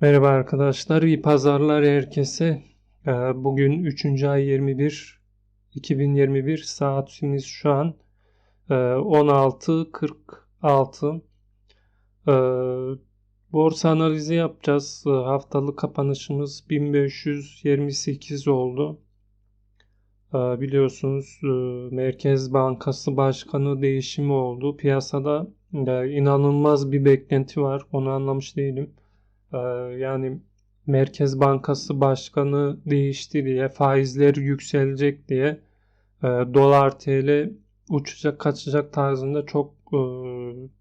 Merhaba arkadaşlar, iyi pazarlar herkese. Ee, Bugün 3. ay 21, 2021 saatimiz şu an e, 16.46. Ee, Borsa analizi yapacağız. Ee, Haftalık kapanışımız 1528 oldu. Biliyorsunuz e, Merkez Bankası Başkanı değişimi oldu. Piyasada e, inanılmaz bir beklenti var. Onu anlamış değilim. Ee, yani Merkez Bankası Başkanı değişti diye faizler yükselecek diye e, dolar TL uçacak kaçacak tarzında çok e,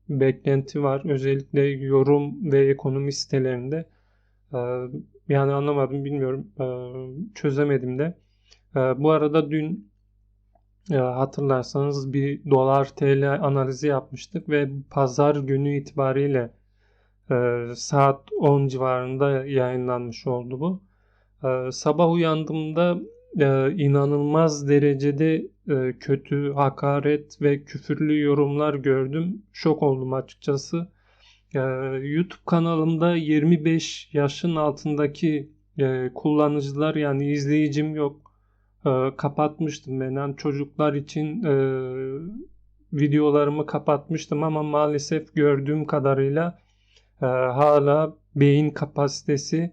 beklenti var. Özellikle yorum ve ekonomi sitelerinde. E, yani anlamadım bilmiyorum çözemedim de. Bu arada dün hatırlarsanız bir dolar TL analizi yapmıştık ve pazar günü itibariyle ee, saat 10 civarında yayınlanmış oldu bu. Ee, sabah uyandığımda e, inanılmaz derecede e, kötü, hakaret ve küfürlü yorumlar gördüm. Şok oldum açıkçası. Ee, YouTube kanalımda 25 yaşın altındaki e, kullanıcılar yani izleyicim yok. Kapatmıştım ben. Yani çocuklar için videolarımı kapatmıştım ama maalesef gördüğüm kadarıyla e, hala beyin kapasitesi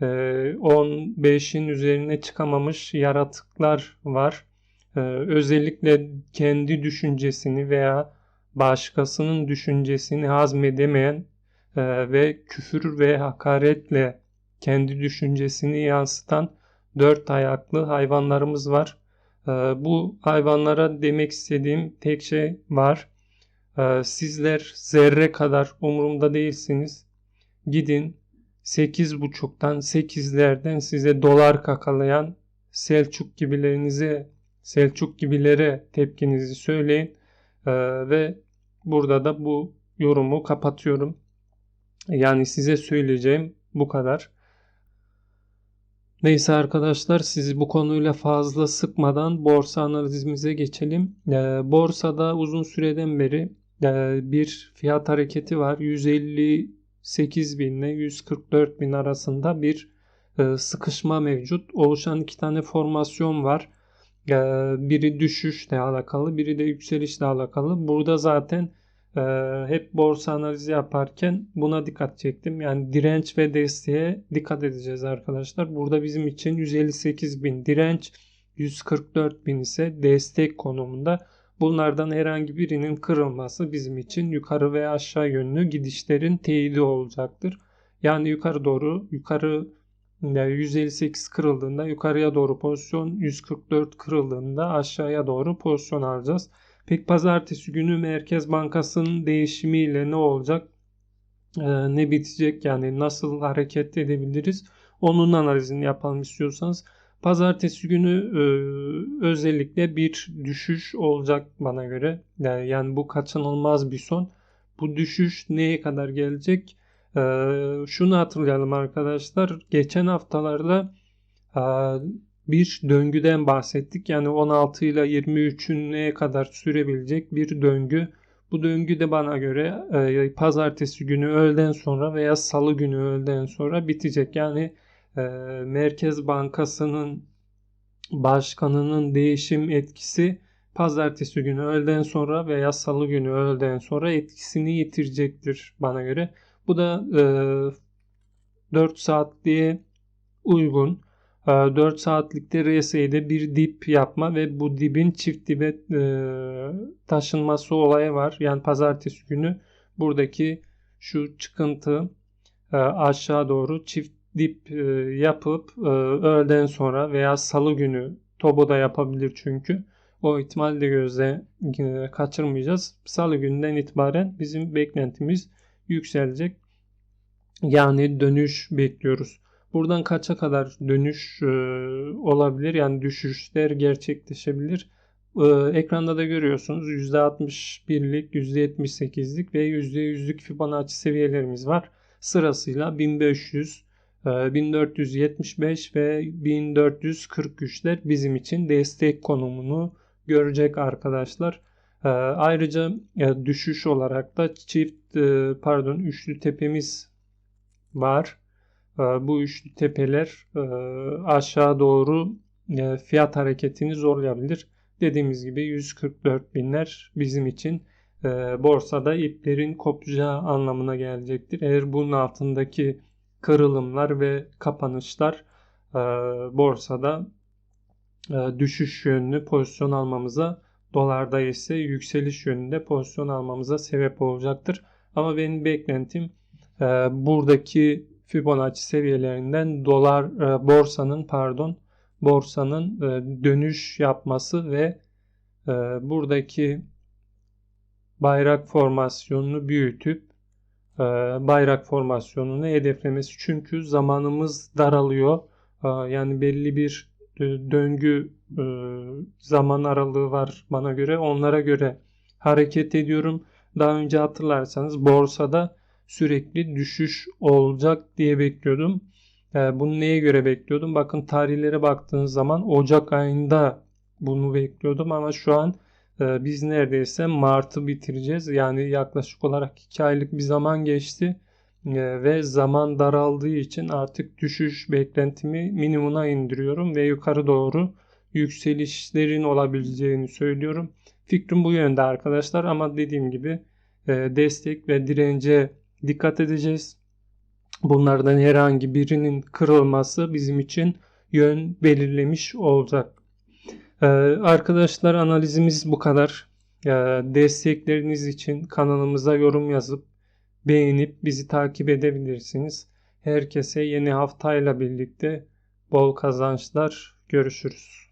e, 15'in üzerine çıkamamış yaratıklar var. E, özellikle kendi düşüncesini veya başkasının düşüncesini hazmedemeyen e, ve küfür ve hakaretle kendi düşüncesini yansıtan dört ayaklı hayvanlarımız var. E, bu hayvanlara demek istediğim tek şey var. Ee, sizler zerre kadar umurumda değilsiniz. Gidin 8.5'tan 8'lerden size dolar kakalayan Selçuk gibilerinize Selçuk gibilere tepkinizi söyleyin. Ee, ve burada da bu yorumu kapatıyorum. Yani size söyleyeceğim bu kadar. Neyse arkadaşlar sizi bu konuyla fazla sıkmadan borsa analizimize geçelim. Ee, borsada uzun süreden beri bir fiyat hareketi var. 158 bin ile 144 bin arasında bir e, sıkışma mevcut. Oluşan iki tane formasyon var. Ee, biri düşüşle alakalı, biri de yükselişle alakalı. Burada zaten e, hep borsa analizi yaparken buna dikkat çektim. Yani direnç ve desteğe dikkat edeceğiz arkadaşlar. Burada bizim için 158 bin direnç, 144 bin ise destek konumunda. Bunlardan herhangi birinin kırılması bizim için yukarı veya aşağı yönlü gidişlerin teyidi olacaktır. Yani yukarı doğru yukarı 158 kırıldığında yukarıya doğru pozisyon 144 kırıldığında aşağıya doğru pozisyon alacağız. Peki pazartesi günü Merkez Bankası'nın değişimiyle ne olacak? Ee, ne bitecek yani nasıl hareket edebiliriz? Onun analizini yapalım istiyorsanız. Pazartesi günü e, özellikle bir düşüş olacak bana göre. Yani, yani bu kaçınılmaz bir son. Bu düşüş neye kadar gelecek? E, şunu hatırlayalım arkadaşlar. Geçen haftalarda e, bir döngüden bahsettik. Yani 16 ile 23'ün neye kadar sürebilecek bir döngü. Bu döngü de bana göre e, pazartesi günü öğleden sonra veya salı günü öğleden sonra bitecek. Yani e, Merkez Bankası'nın başkanının değişim etkisi pazartesi günü öğleden sonra veya salı günü öğleden sonra etkisini yitirecektir bana göre. Bu da e, 4 saatliğe uygun. E, 4 saatlikte RSI'de bir dip yapma ve bu dibin çift dibe e, taşınması olayı var. Yani pazartesi günü buradaki şu çıkıntı e, aşağı doğru çift dip e, yapıp e, öğleden sonra veya salı günü Tobo'da yapabilir çünkü. O ihtimali de gözle e, kaçırmayacağız. Salı günden itibaren bizim beklentimiz yükselecek. Yani dönüş bekliyoruz. Buradan kaça kadar dönüş e, olabilir? Yani düşüşler gerçekleşebilir. E, ekranda da görüyorsunuz %61'lik, %78'lik ve %100'lük Fibonacci seviyelerimiz var. Sırasıyla 1500, 1475 ee, ve 1443'ler bizim için destek konumunu görecek arkadaşlar. Ee, ayrıca e, düşüş olarak da çift e, pardon üçlü tepemiz var. e, bu üçlü tepeler e, aşağı doğru fiyat hareketini zorlayabilir. Dediğimiz gibi 144 binler bizim için borsada iplerin kopacağı anlamına gelecektir. Eğer bunun altındaki kırılımlar ve kapanışlar e, borsada e, düşüş yönlü pozisyon almamıza dolarda ise yükseliş yönünde pozisyon almamıza sebep olacaktır. Ama benim beklentim e, buradaki Fibonacci seviyelerinden dolar e, borsanın pardon borsanın e, dönüş yapması ve e, buradaki bayrak formasyonunu büyütüp bayrak formasyonunu hedeflemesi. Çünkü zamanımız daralıyor. E, yani belli bir e, döngü e, zaman aralığı var bana göre. Onlara göre hareket ediyorum. Daha önce hatırlarsanız borsada sürekli düşüş olacak diye bekliyordum. E, bunu neye göre bekliyordum? Bakın tarihlere baktığınız zaman Ocak ayında bunu bekliyordum ama şu an e, biz neredeyse Mart'ı bitireceğiz. Yani yaklaşık olarak 2 aylık bir zaman geçti e, ve zaman daraldığı için artık düşüş beklentimi minimuma indiriyorum ve yukarı doğru yükselişlerin olabileceğini söylüyorum. Fikrim bu yönde arkadaşlar ama dediğim gibi e, destek ve dirence dikkat edeceğiz. Bunlardan herhangi birinin kırılması bizim için yön belirlemiş olacak. Ee, arkadaşlar analizimiz bu kadar. Ee, destekleriniz için kanalımıza yorum yazıp beğenip bizi takip edebilirsiniz. Herkese yeni haftayla birlikte bol kazançlar. Görüşürüz.